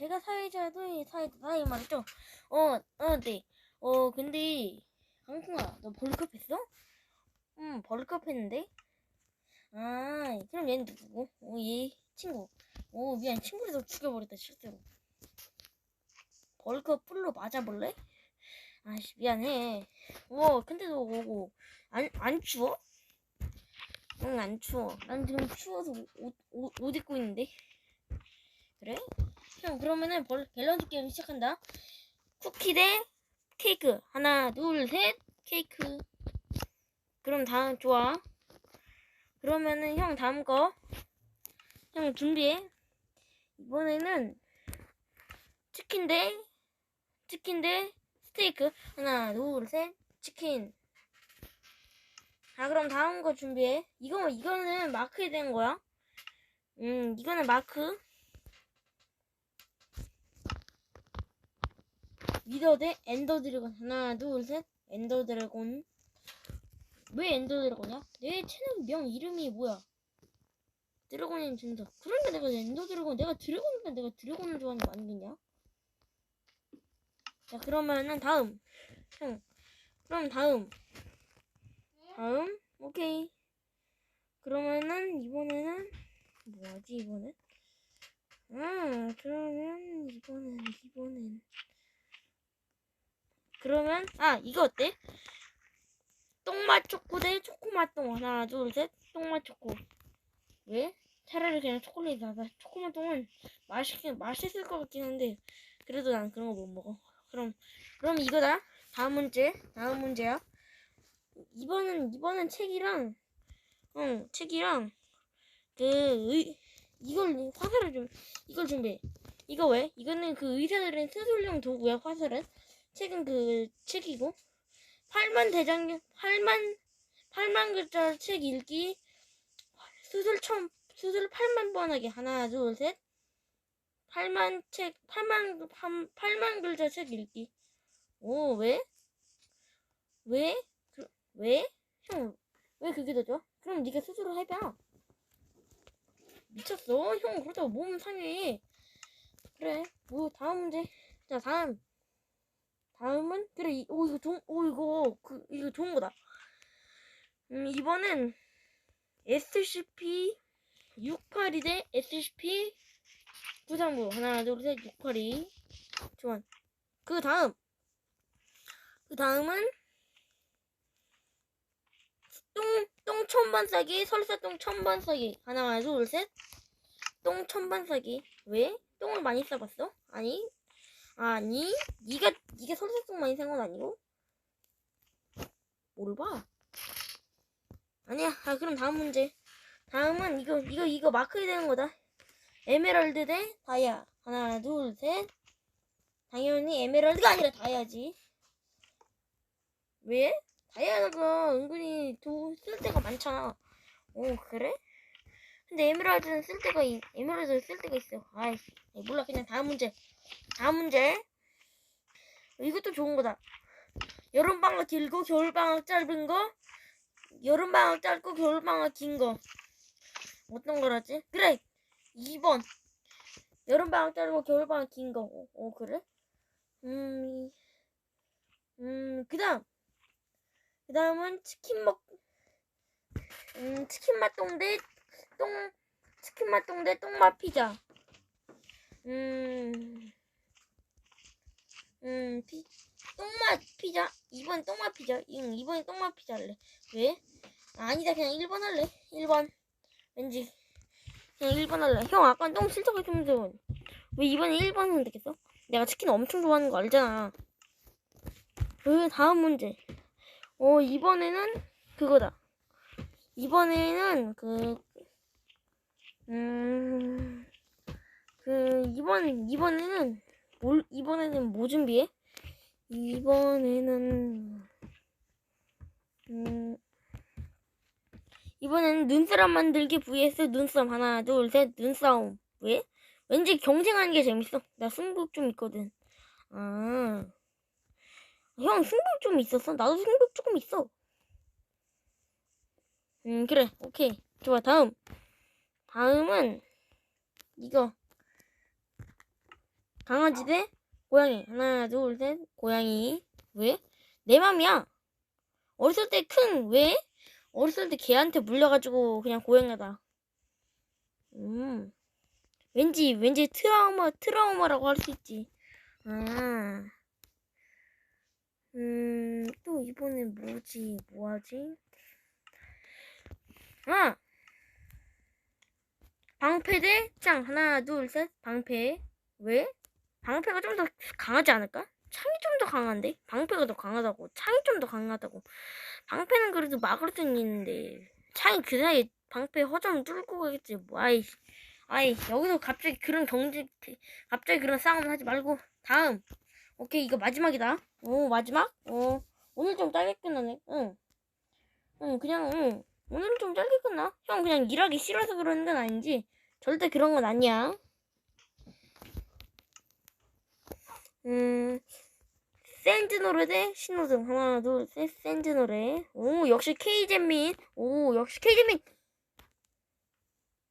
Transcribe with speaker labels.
Speaker 1: 제가 사회자도 사회자다 이 말이죠. 어, 어, 네. 어, 근데 강풍아, 너 벌크업 했어? 응, 벌크업 했는데. 아, 그럼 얘는 누구고? 어, 얘 친구. 어, 미안, 친구라서 죽여버렸다 실제로. 벌크업 풀로 맞아볼래? 아씨, 미안해. 어, 근데 너 오고 안, 안 추워? 응, 안 추워. 난 지금 추워서 옷, 옷, 옷 입고 있는데. 그래? 형, 그러면은 벌, 밸런스 게임 시작한다. 쿠키 대 케이크. 하나, 둘, 셋. 케이크. 그럼 다음, 좋아. 그러면은 형 다음 거. 형 준비해. 이번에는 치킨 대, 치킨 대 스테이크. 하나, 둘, 셋. 치킨. 자, 그럼 다음 거 준비해. 이거, 이거는 마크에 된 거야. 음, 이거는 마크. 위더 대 엔더 드래곤. 하나, 둘, 셋. 엔더 드래곤. 왜 엔더 드래곤이야? 내 채널 명 이름이 뭐야? 드래곤인 진짜. 그러니까 내가 엔더 드래곤. 내가 드래곤이니까 내가 드래곤을 좋아하는 거 아니겠냐? 자, 그러면은 다음. 형. 그럼 다음. 다음. 오케이. 그러면은 이번에는 뭐하지 이번엔? 아, 그러면 이번엔 이번엔 그러면 아 이거 어때? 똥맛 초코 대 초코맛 똥 하나 둘 셋. 똥맛 초코. 왜? 차라리 그냥 초콜릿 나다 초코맛 똥은 맛있긴 맛있을 것 같긴 한데 그래도 난 그런 거 못 먹어. 그럼 그럼 이거다. 다음 문제 다음 문제야. 이번은 이번은 책이랑 어 책이랑 그 의, 이걸 화살을 좀 이걸 준비해. 이거 왜? 이거는 그 의사들의 수술용 도구야 화살은 책은 그 책이고 8만 대장경 8만 8만 글자 책 읽기 수술 천 수술 8만 번 하기 하나 둘 셋 8만 책 8만 8, 8만 글자 책 읽기 오 왜? 왜? 그, 왜? 형 왜 그게 더 좋아? 그럼 네가 스스로 해봐 미쳤어 형 그러다가 몸 상해 그래 뭐 다음 문제 자 다음 다음은? 그래 이, 오 이거 좋, 오 이거 그 이거 좋은 거다. 음 이번엔 SCP 682대 SCP 939 하나 둘셋 682 좋아. 그 다음. 그 다음은 똥똥 천번 싸기 설사똥 천번 싸기. 하나 둘셋 똥 천번 싸기. 왜? 똥을 많이 싸봤어? 아니 아니, 네가 네가 설사똥 많이 산건 아니고? 뭘 봐? 아니야. 아, 그럼 다음 문제. 다음은 이거 이거 이거 마크에 되는 거다. 에메랄드 대 다이아. 하나, 둘, 셋. 당연히 에메랄드가 아니라 다이아지. 왜? 다이아가 은근히 도, 쓸 때가 많잖아. 오, 그래? 근데 에메랄드는 쓸 때가 있, 에메랄드는 쓸 때가 있어. 아이씨, 몰라. 그냥 다음 문제. 다음 문제. 이것도 좋은 거다. 여름 방학 길고 겨울 방학 짧은 거. 여름 방학 짧고 겨울 방학 긴 거. 어떤 거라지? 그래. 2번. 여름 방학 짧고 겨울 방학 긴 거. 어, 어, 그래? 음, 음, 그 다음. 그 다음은 치킨 먹, 음, 치킨 대 똥, 치킨 맛똥 대 똥맛 피자. 음, 음, 피, 똥맛 피자? 이번 똥맛 피자? 응, 이번에 똥맛 피자 할래. 왜? 아니다, 그냥 1번 할래. 1번. 왠지. 그냥 1번 할래. 형, 아까 똥 싫다고 했으면서 왜 이번에 1번 선택했어? 내가 치킨 엄청 좋아하는 거 알잖아. 그 다음 문제. 어, 이번에는 그거다. 이번에는 그, 음, 그, 이번, 이번에는, 뭘, 이번에는 뭐 준비해? 이번에는, 음, 이번에는 눈사람 만들기 vs 눈싸움. 하나, 둘, 셋, 눈싸움. 왜? 왠지 경쟁하는 게 재밌어. 나 승부 좀 있거든. 아. 형, 승부 좀 있었어? 나도 승부 조금 있어. 음, 그래. 오케이. 좋아. 다음. 다음은, 이거. 강아지 대 고양이. 하나, 둘, 셋. 고양이. 왜? 내 맘이야. 어렸을 때 큰, 왜? 어렸을 때 개한테 물려가지고 그냥 고양이다. 음. 왠지, 왠지 트라우마, 트라우마라고 할 수 있지. 아. 음, 또 이번엔 뭐지, 뭐하지? 아! 방패 대 창. 하나, 둘, 셋. 방패. 왜? 방패가 좀 더 강하지 않을까? 창이 좀 더 강한데? 방패가 더 강하다고. 창이 좀 더 강하다고. 방패는 그래도 막을 수는 있는데. 창이 그 사이에 방패 허점 뚫고 가겠지. 뭐, 아이. 아이, 여기서 갑자기 그런 경쟁, 갑자기 그런 싸움을 하지 말고. 다음. 오케이, 이거 마지막이다. 오, 마지막? 어, 오늘 좀 짧게 끝나네. 응. 응, 그냥, 응. 오늘은 좀 짧게 끝나. 형 그냥 일하기 싫어서 그러는 건 아닌지. 절대 그런 건 아니야. 음, 샌드 노래 대 신호등. 하나, 둘, 셋, 샌드 노래. 오, 역시 K잼민. 오, 역시 K잼민.